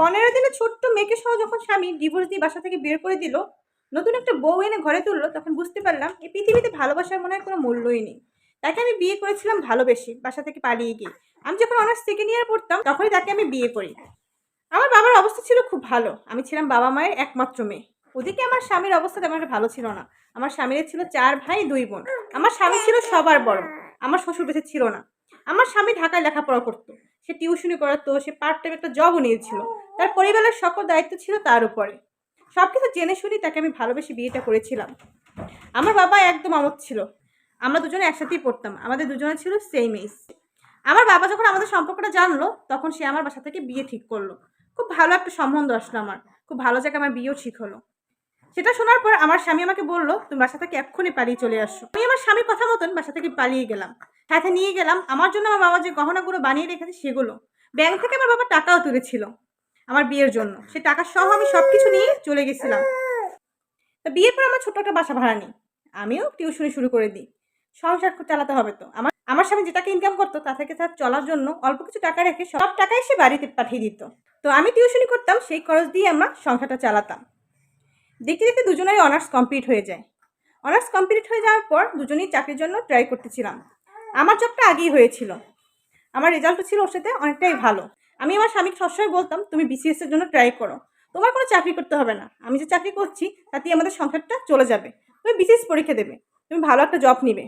পনেরো দিনে ছোট্ট মেয়েকে সহ যখন স্বামী ডিভোর্স দিয়ে বাসা থেকে বের করে দিল, নতুন একটা বউ এনে ঘরে তুললো, তখন বুঝতে পারলাম এই পৃথিবীতে ভালোবাসার মনে হয় কোনো মূল্যই নেই। তাকে আমি বিয়ে করেছিলাম ভালোবেসে বাসা থেকে পালিয়ে গিয়ে। আমি যখন অনার্স সেকেন্ড ইয়ার পড়তাম, তখনই তাকে আমি বিয়ে করি। আমার বাবার অবস্থা ছিল খুব ভালো। আমি ছিলাম বাবা মায়ের একমাত্র মেয়ে। ওদিকে আমার স্বামীর অবস্থা তেমন ভালো ছিল না। আমার স্বামীর ছিল চার ভাই, দুই বোন। আমার স্বামী ছিল সবার বড়। আমার শ্বশুর বেঁচে ছিল না। আমার স্বামী ঢাকায় লেখাপড়া করতো। সে টিউশনি করাতো, সে পার্ট টাইম একটা জবও নিয়েছিল। তার পরিবারের সকল দায়িত্ব ছিল তার উপরে। সব কিছু জেনে শুনি তাকে আমি ভালোবেসে বিয়েটা করেছিলাম। আমার বাবা একদম আমত ছিল। আমরা দুজনে একসাথেই পড়তাম। আমাদের দুজনে ছিল সেম এজ আমার বাবা যখন আমাদের সম্পর্কটা জানলো, তখন সে আমার বাসা থেকে বিয়ে ঠিক করল। খুব ভালো একটা সম্বন্ধ আসলো আমার। খুব ভালো জায়গায় আমার বিয়েও ঠিক হলো। সেটা শোনার পর আমার স্বামী আমাকে বলল, তুমি বাসা থেকে এক্ষুনি পালিয়ে চলে আসো। আমি আমার স্বামীর কথা মতন বাসা থেকে পালিয়ে গেলাম। সাথে নিয়ে গেলাম। আমার জন্য আমার বাবা যে গহনাগুলো বানিয়ে রেখেছে সেগুলো। ব্যাংক থেকে আমার বাবা টাকাও তুলেছিল। আমার বিয়ের জন্য। সে টাকা সহ আমি সব কিছু নিয়ে চলে গেছিলাম। তা বিয়ের পর আমার ছোট্ট একটা বাসা ভাড়া নিই। আমিও টিউশনি শুরু করে দিই। সংসার চালাতে হবে তো। আমার আমার স্বামী যে টাকা ইনকাম করতো, তা থেকে তার চলার জন্য অল্প কিছু টাকা রেখে সব টাকাই সে বাড়িতে পাঠিয়ে দিত। তো আমি টিউশনি করতাম, সেই খরচ দিয়ে আমরা সংসারটা চালাতাম। দেখতে দেখতে দুজনেরই অনার্স কমপ্লিট হয়ে যায়। অনার্স কমপ্লিট হয়ে যাওয়ার পর দুজনেই চাকরির জন্য ট্রাই করতেছিলাম। আমার জবটা আগেই হয়েছিল। আমার রেজাল্টও ছিল ওর সাথে অনেকটাই ভালো। আমি আমার স্বামীকে সবসময় বলতাম, তুমি বিসিএস এর জন্য ট্রাই করো। তোমার কোনো চাকরি করতে হবে না। আমি যে চাকরি করছি, তাতেই আমাদের সংসারটা চলে যাবে। তুমি বিসিএস পরীক্ষা দেবে। তুমি ভালো একটা জব নিবে।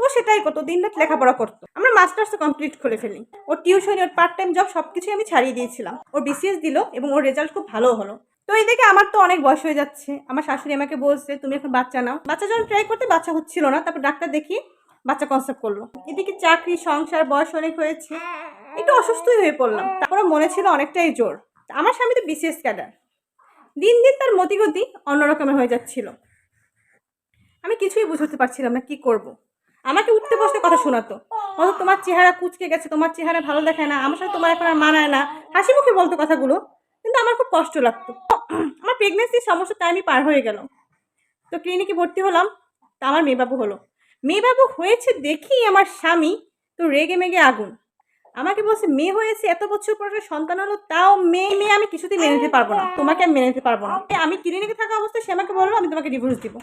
তো সেটাই করতো, দিন রাত লেখাপড়া করতো। আমরা মাস্টার্স কমপ্লিট করে ফেলি। ওর টিউশন ওর পার্ট টাইম জব সব কিছুই আমি ছাড়িয়ে দিয়েছিলাম। ওর বিসিএস দিল এবং ওর রেজাল্ট খুব ভালো হলো। তো এই দেখে আমার তো অনেক বয়স হয়ে যাচ্ছে। আমার শাশুড়ি আমাকে বলছে, তুমি এখন বাচ্চা নাও। বাচ্চা যখন ট্রাই করতে বাচ্চা হচ্ছিল না, তারপর ডাক্তার দেখি বাচ্চা কনসেপ্ট করল। এদিকে চাকরি, সংসার, বয়স অনেক হয়েছে। একটু অসুস্থই হয়ে পড়লাম। তারপরে মনে ছিল অনেকটাই জোর। আমার স্বামী তো বিশেষ ক্যাডার দিন দিন তার মতিগতি অন্যরকমের হয়ে যাচ্ছিল। আমি কিছুই বুঝতে পারছিলাম না কি করব। আমাকে উঠতে বসতে কথা শোনাতো। অত তোমার চেহারা কুচকে গেছে, তোমার চেহারা ভালো দেখায় না, আমার সাথে তোমার এখন আর মানায় না। হাসি মুখে বলতো কথাগুলো, কিন্তু আমার খুব কষ্ট লাগতো। আমার প্রেগনেন্সির সমস্যা টাইমই পার হয়ে গেল। তো ক্লিনিকে ভর্তি হলাম, তা আমার মেয়েবাবু হলো। মেয়েবাবু হয়েছে দেখি আমার স্বামী তো রেগে মেগে আগুন। আমাকে বলছে মেয়ে হয়েছে এত বছর পর সন্তান হলো তাও মেয়ে মেয়ে আমি কিছুতেই মেনে নিতে পারব না। তোমাকে আমি মেনে নিতে পারব না। আমি ক্লিনিকে থাকা অবস্থায় সে আমাকে বলল আমি তোমাকে ডিভোর্স দিব।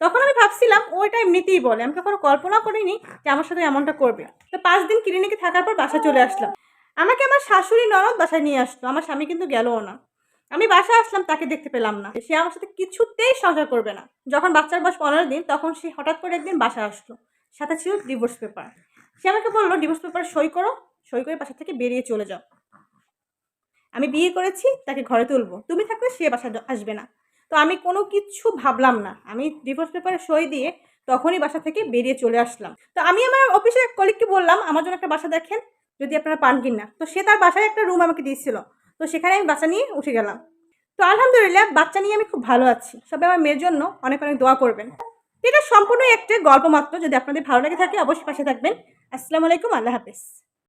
তখন আমি ভাবছিলাম ও এটা এমনিতেই বলে। আমি কখনো কল্পনা করিনি যে আমার সাথে এমনটা করবে। তো পাঁচ দিন ক্লিনিকে থাকার পর বাসা চলে আসলাম। আমাকে আমার শাশুড়ি ননদ বাসায় নিয়ে আসলো। আমার স্বামী কিন্তু গেলও না। আমি বাসা আসলাম তাকে দেখতে পেলাম না। সে আমার সাথে কিছুতেই সংসার করবে না। যখন বাচ্চার বয়স পনেরো দিন তখন সে হঠাৎ করে একদিন বাসা আসলো। সাথে ছিল ডিভোর্স পেপার সে আমাকে বলল ডিভোর্স পেপার সই করো সই করে বাসা থেকে বেরিয়ে চলে যাও। আমি বিয়ে করেছি, তাকে ঘরে তুলবো। তুমি থাকলে সে বাসা আসবে না। তো আমি কোনো কিছু ভাবলাম না। আমি ডিভোর্স পেপারে সই দিয়ে তখনই বাসা থেকে বেরিয়ে চলে আসলাম। তো আমি আমার অফিসের এক কলিগকে বললাম, আমার জন্য একটা বাসা দেখেন, যদি আপনারা পান কিনা। তো সে তার বাসায় একটা রুম আমাকে দিয়েছিল। তো সেখানে আমি বাচ্চা নিয়ে উঠে গেলাম। তো আলহামদুলিল্লাহ, বাচ্চা নিয়ে আমি খুব ভালো আছি। সবাই আমার মেয়ের জন্য অনেক অনেক দোয়া করবেন। এটা সম্পূর্ণ একটা গল্প মাত্র। যদি আপনাদের ভালো লাগে থাকে, অবশ্যই পাশে থাকবেন। আসসালামু আলাইকুম, আল্লাহ হাফেজ।